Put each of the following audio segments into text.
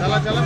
चला चला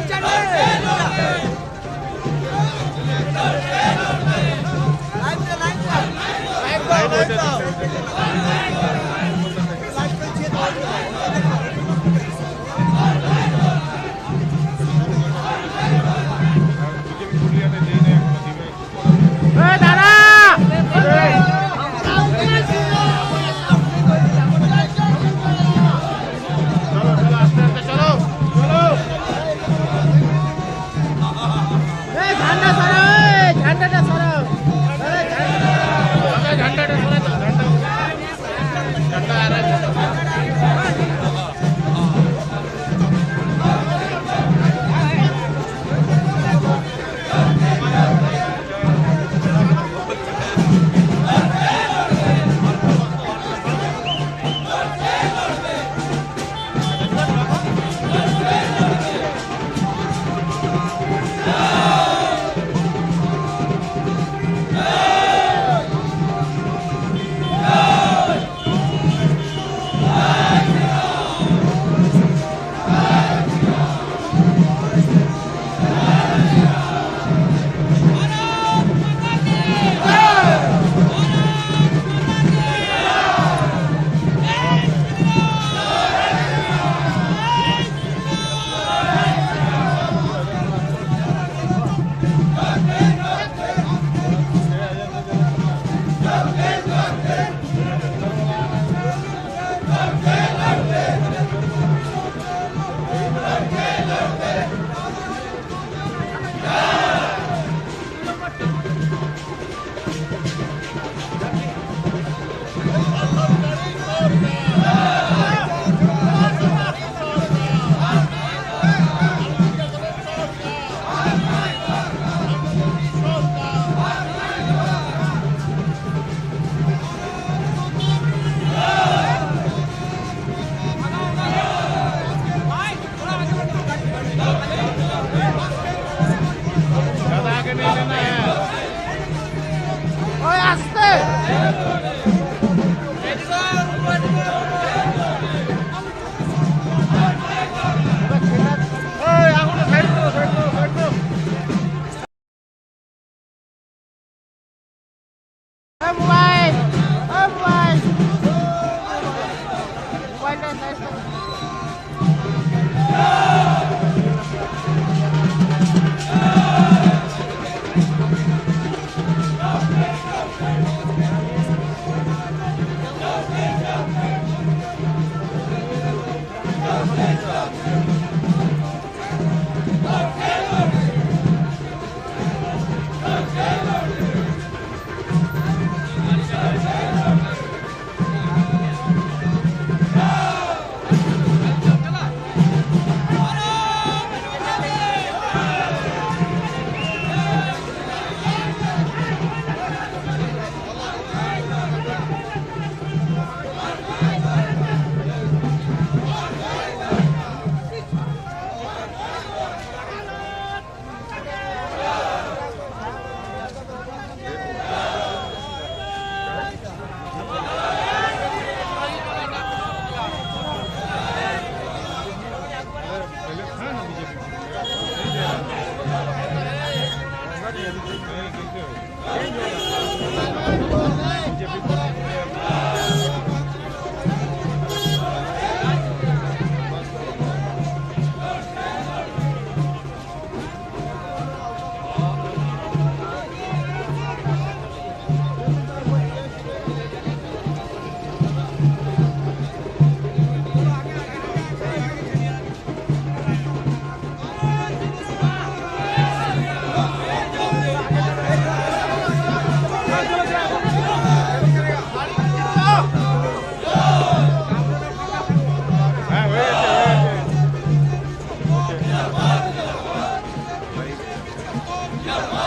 Yamaha!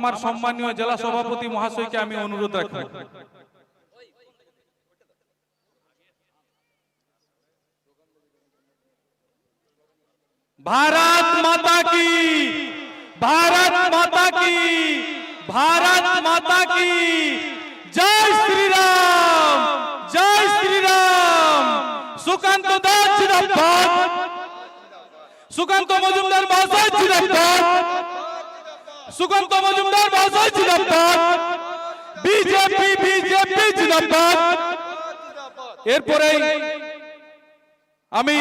আমার সম্মানীয় জেলা সভাপতি মহাশয়কে আমি অনুরোধ রাখব भारत माता की भारत माता की भारत माता की जय श्री राम जय श्री राम सुकांत दास जिंदाबाद সুকান্ত মজুমদার মহাশয় জিন্দাবাদ সুকান্ত মজুমদার মহাশয় জিন্দাবাদ। বিজেপি বিজেপি জিন্দাবাদ। এরপরে আমি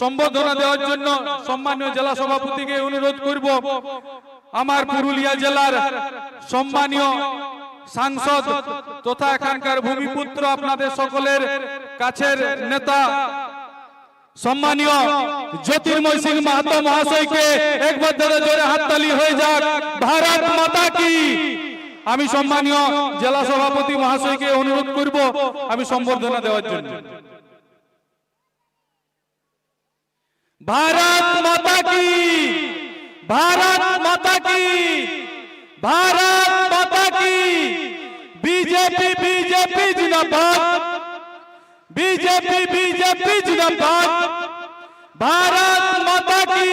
সম্বোধনা দেওয়ার জন্য সম্মানীয় জেলা সভাপতিকে অনুরোধ করব। আমার পুরুলিয়া জেলার সম্মানীয় সাংসদ তথা এখানকার ভূমিপুত্র আপনাদের সকলের কাছের নেতা সম্মানীয় জ্যোতির্ময় সিং মাহাতো মহাশয়কে একবার ধরে জোরে হাততালি হয়ে যাক। ভারত মাতা কি? আমি সম্মানীয় জেলা সভাপতি মহাশয়কে অনুরোধ করব আমি সম্বর্ধনা দেওয়ার জন্য। ভারত মাতা কি? ভারত মাতা কি? ভারত মাতা কি? বিজেপি বিজেপি, জিন্দাবাদ। বিজেপি বিজেপি জিন্দাবাদ ভারত মাতা কি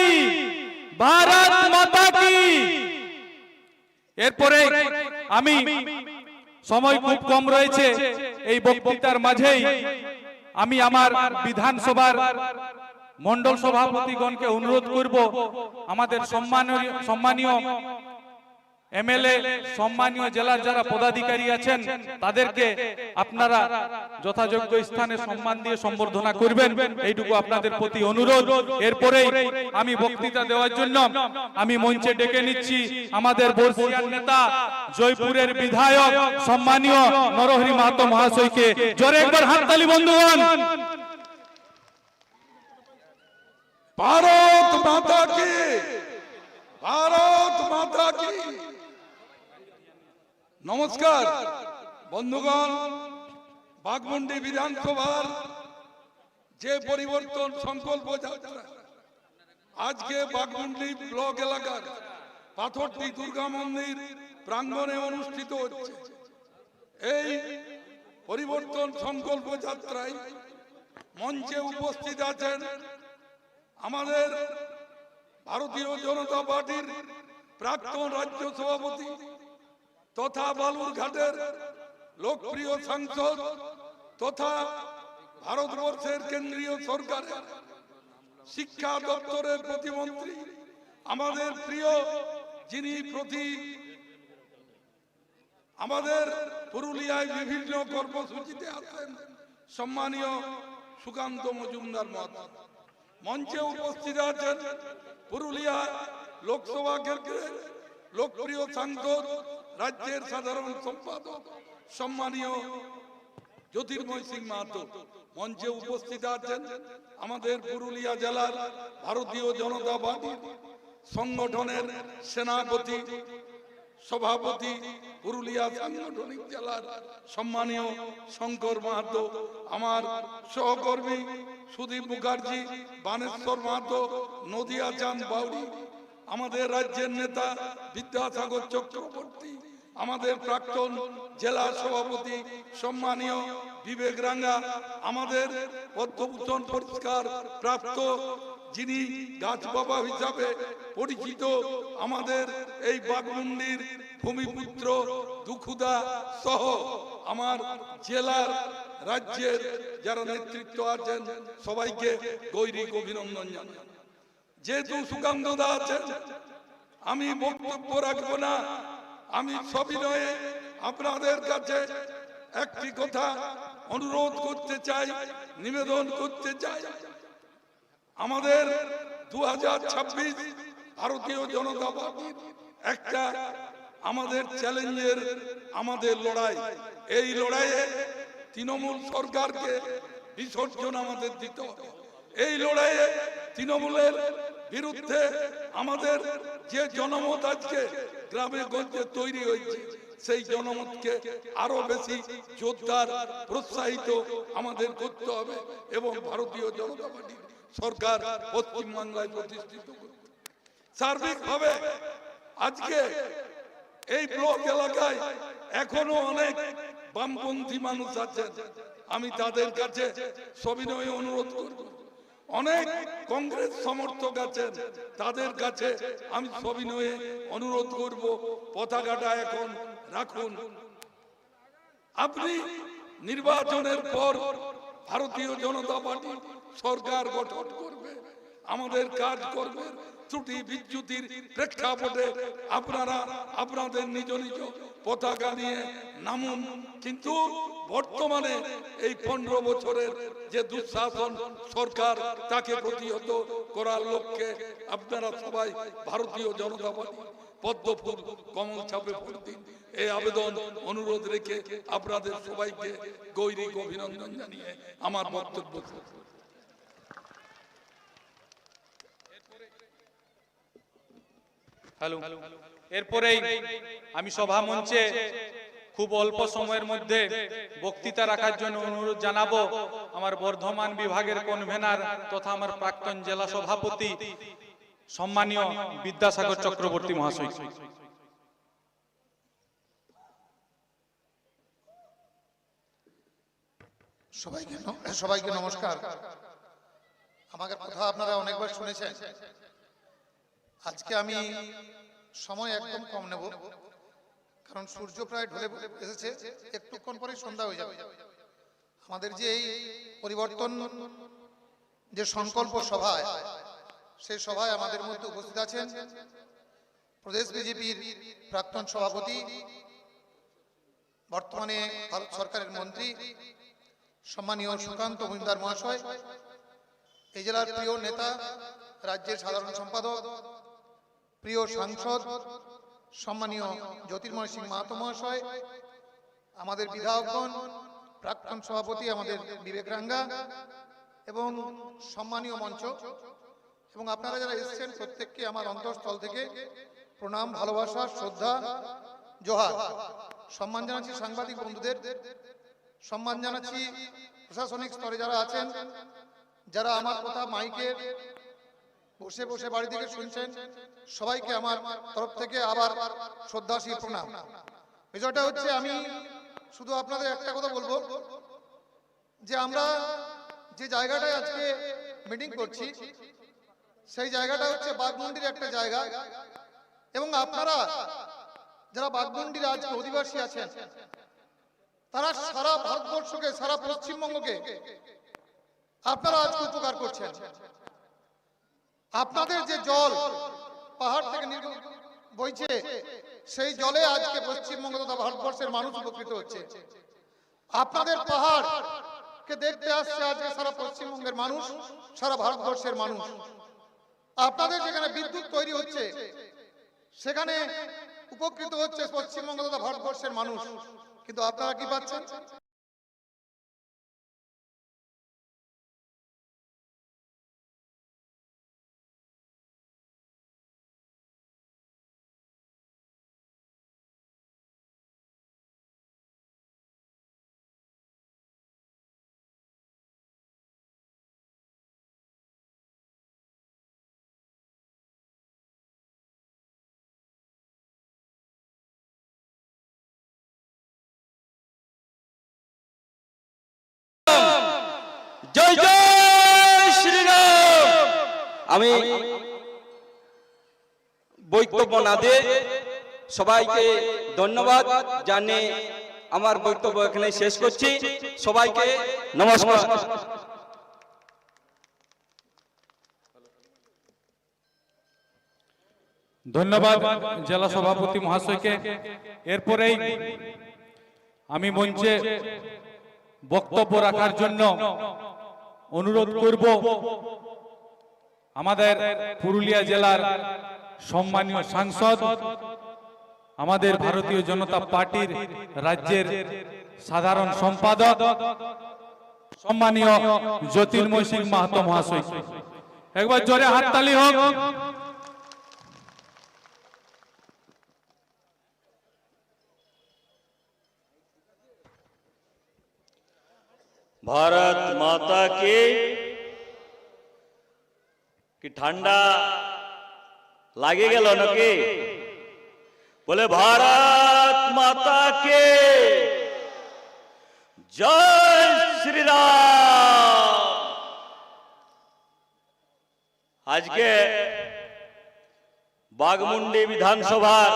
ভারত মাতা কি এরপরে আমি সময় খুব কম রয়েছে, এই বক্তৃতার মাঝেই আমি আমার বিধানসভার মন্ডল সভাপতিগণকে অনুরোধ করব, আমাদের সম্মানীয় সম্মানীয় এমএলএ সম্মানীয় জেলার যারা পদাধিকারী আছেন, তাদেরকে আপনারা যথাযোগ্য স্থানে সম্মান দিয়ে সম্বর্ধনা করবেন। এইটুকু আপনাদের প্রতি অনুরোধ। এরপরে আমি বক্তৃতা দেওয়ার জন্য আমি মঞ্চে ডেকে নিচ্ছি আমাদের নেতা, জয়পুরের বিধায়ক, সম্মানীয় নরহরি মাহাতো মহাশয়কে। জোরে একবার হাততালি, বন্ধুগণ। ভারত মাতা কি? ভারত মাতা কি? নমস্কার, বন্ধুগণ বাগমুন্ডি বিধানসভার যে পরিবর্তন সংকল্প আজকে বাগমুন্ডি ব্লক এলাকার পাথরটি দুর্গা মন্দির প্রাঙ্গণে অনুষ্ঠিত হচ্ছে। এই পরিবর্তন সংকল্প যাত্রায় মঞ্চে উপস্থিত আছেন আমাদের ভারতীয় জনতা পার্টির প্রাক্তন রাজ্য সভাপতি তথা বালুরঘাটের লোকপ্রিয় সাংসদ তথা ভারতবর্ষের কেন্দ্রীয় সরকারের শিক্ষা দপ্তরের প্রতিমন্ত্রী, আমাদের প্রিয় যিনি প্রতি আমাদের পুরুলিয়ায় বিভিন্ন কর্মসূচিতে আছেন, সম্মানীয় সুকান্ত মজুমদার মত মঞ্চে উপস্থিত আছেন পুরুলিয়া লোকসভা কেন্দ্রের লোকপ্রিয় সাংসদ রাজ্যের সাধারণ সম্পাদক, সম্মানীয় জ্যোতির্ময় সিং মাহাতো, মঞ্চে উপস্থিত আছেন আমাদের পুরুলিয়া জেলার ভারতীয় জনতা পার্টির সংগঠনের সেনাপতি, সভাপতি, পুরুলিয়া সাংগঠনিক জেলার সম্মানীয় শঙ্কর মাহাতো, আমার সহকর্মী সুদীপ মুখার্জি, বানেশ্বর মাহাতো, নদিয়া চাঁদ বাউরি আমাদের রাজ্যের নেতা বিদ্যাসাগর চক্রবর্তী, আমাদের প্রাক্তন জেলা সভাপতি সম্মানীয় বিবেক রাঙ্গা, আমাদের পদ্মভূষণ পুরস্কার প্রাপ্ত যিনি গাছ বাবা হিসাবে পরিচিত আমাদের এই বাগমুন্ডির ভূমিপুত্র দুখুদা সহ আমার জেলার রাজ্যের যারা নেতৃত্ব আছেন সবাইকে গৈরিক অভিনন্দন জানাই। যেহেতু সুকান্ত দা আছেন, আমি বক্তব্য রাখব না। আমি সবিনয়ে আপনাদের কাছে একটি কথা অনুরোধ করতে চাই, নিবেদন করতে চাই। আমাদের দু হাজার ছাব্বিশ ভারতীয় জনতা পার্টির একটা আমাদের চ্যালেঞ্জের আমাদের লড়াই। এই লড়াইয়ে তৃণমূল সরকারকে বিসর্জন আমাদের দিতে এই লড়াইয়ে তৃণমূলের বিরুদ্ধে আমাদের যে জনমত আজকে গ্রামে গঞ্জে তৈরি হয়েছে, সেই জনমতকে আরও বেশি জোরদার, প্রোৎসাহিত আমাদের করতে হবে এবং ভারতীয় জনতা পার্টির সরকার পশ্চিমবাংলায় প্রতিষ্ঠিত সার্বিকভাবে আজকে এই ব্লক এলাকায় এখনও অনেক বামপন্থী মানুষ আছেন। আমি তাদের কাছে সবিনয় অনুরোধ করব। অনেক কংগ্রেস সমর্থক আছেন। তাদের কাছে আমি সবিনয়ে অনুরোধ করব, পতাকাটা এখন রাখুন। আপনি নির্বাচনের পর ভারতীয় জনতা পার্টি সরকার গঠন করবে, আমাদের কাজ করবে, ত্রুটি বিচ্যুতির প্রেক্ষাপটে আপনারা, আপনাদের নিজ নিজ পতাকা নিয়ে নামুন। কিন্তু বর্তমানে এই পনেরো বছরের যে দুঃশাসন সরকার তাকে প্রতিহত করার লক্ষ্যে আপনারা সবাই ভারতীয় জনতা পার্টি পদ্মফুল কমল ছাপে ভোট দিন। এই আবেদন অনুরোধ রেখে আপনাদের সবাইকে গৈরিক অভিনন্দন জানিয়ে আমার বক্তব্য। হ্যালো। এরপরেই আমি সভা মঞ্চে খুব অল্প সময়ের মধ্যে বক্তৃতা রাখার জন্য অনুরোধ জানাব আমার বর্ধমান বিভাগের কনভেনার তথা আমার প্রাক্তন জেলা সভাপতি সম্মানীয় বিদ্যাসাগর চক্রবর্তী মহাশয়। সবাইকে সবাইকে নমস্কার। আমাকে কথা আপনারা অনেকবার শুনেছেন। আজকে আমি সময় একদম কম নেব, কারণ সূর্য প্রায় ঢলে এসেছে, একটুক্ষণ পরে সন্ধ্যা হয়ে যাবে। আমাদের যে এই পরিবর্তন যে সংকল্প সভায় সেই সভায় আমাদের মধ্যে উপস্থিত আছেন প্রদেশ বিজেপির প্রাক্তন সভাপতি, বর্তমানে ভারত সরকারের মন্ত্রী, সম্মানীয় সুকান্ত মজুমদার মহাশয়, এই জেলার প্রিয় নেতা, রাজ্যের সাধারণ সম্পাদক প্রিয় সাংসদ, সম্মানীয় জ্যোতির্ময় সিং মাহাতো মহাশয়, আমাদের বিধায়কগণ, প্রাক্তন সভাপতি আমাদের বিবেক রাঙ্গা এবং সম্মানীয় মঞ্চ। এবং আপনারা যারা এসেছেন প্রত্যেককে আমার অন্তঃস্থল থেকে প্রণাম, ভালোবাসা, শ্রদ্ধা, জোহার। সম্মান জানাচ্ছি সাংবাদিক বন্ধুদের, সম্মান জানাচ্ছি প্রশাসনিক স্তরে যারা আছেন, যারা আমার কথা মাইকে বসে বসে বাড়ি থেকে শুনছেন সবাইকে আমার তরফ থেকে আবার শ্রদ্ধাশীল প্রণাম। বিষয়টা হচ্ছে আমি শুধু আপনাদের একটা কথা বলব যে আমরা যে জায়গাটায় আজকে মিটিং করছি সেই জায়গাটা হচ্ছে বাগমুন্ডির একটা জায়গা। এবং আপনারা যারা বাগমুন্ডির আজকে অধিবাসী আছেন তারা সারা ভারতবর্ষকে সারা পশ্চিমবঙ্গকে আপনারা আজকে উপকার করছেন। আপনাদের যে জল পাহাড় থেকে বইছে সেই জলে আজকে পশ্চিমবঙ্গ তথা ভারতবর্ষের মানুষ উপকৃত হচ্ছে। আপনাদের পাহাড় কে দেখতে আসছে আজকে সারা পশ্চিমবঙ্গের মানুষ সারা ভারতবর্ষের মানুষ। আপনাদের যেখানে বিদ্যুৎ তৈরি হচ্ছে সেখানে উপকৃত হচ্ছে পশ্চিমবঙ্গ তথা ভারতবর্ষের মানুষ। কিন্তু আপনারা কি পাচ্ছেন? জয় জয় শ্রীরাম। আমি বক্তব্য না সবাইকে ধন্যবাদ জানিয়ে আমার বক্তব্য এখানে শেষ করছি। সবাইকে নমস্কার। ধন্যবাদ জেলা সভাপতি মহাশয়কে। এরপরেই আমি মঞ্চে বক্তব্য রাখার জন্য অনুরোধ করব আমাদের পুরুলিয়া জেলার সম্মানীয় সাংসদ, আমাদের ভারতীয় জনতা পার্টির রাজ্যের সাধারণ সম্পাদক, সম্মানীয় জ্যোতির্ময় সিং মাহাতো মহাশয়। একবার জোরে হাততালি হোক। भारत माता की কি ঠান্ডা লাগে গেল নাকি বলে ভারত মাতা কে জয় শ্রীরাম আজকে বাগমুন্ডি বিধানসভার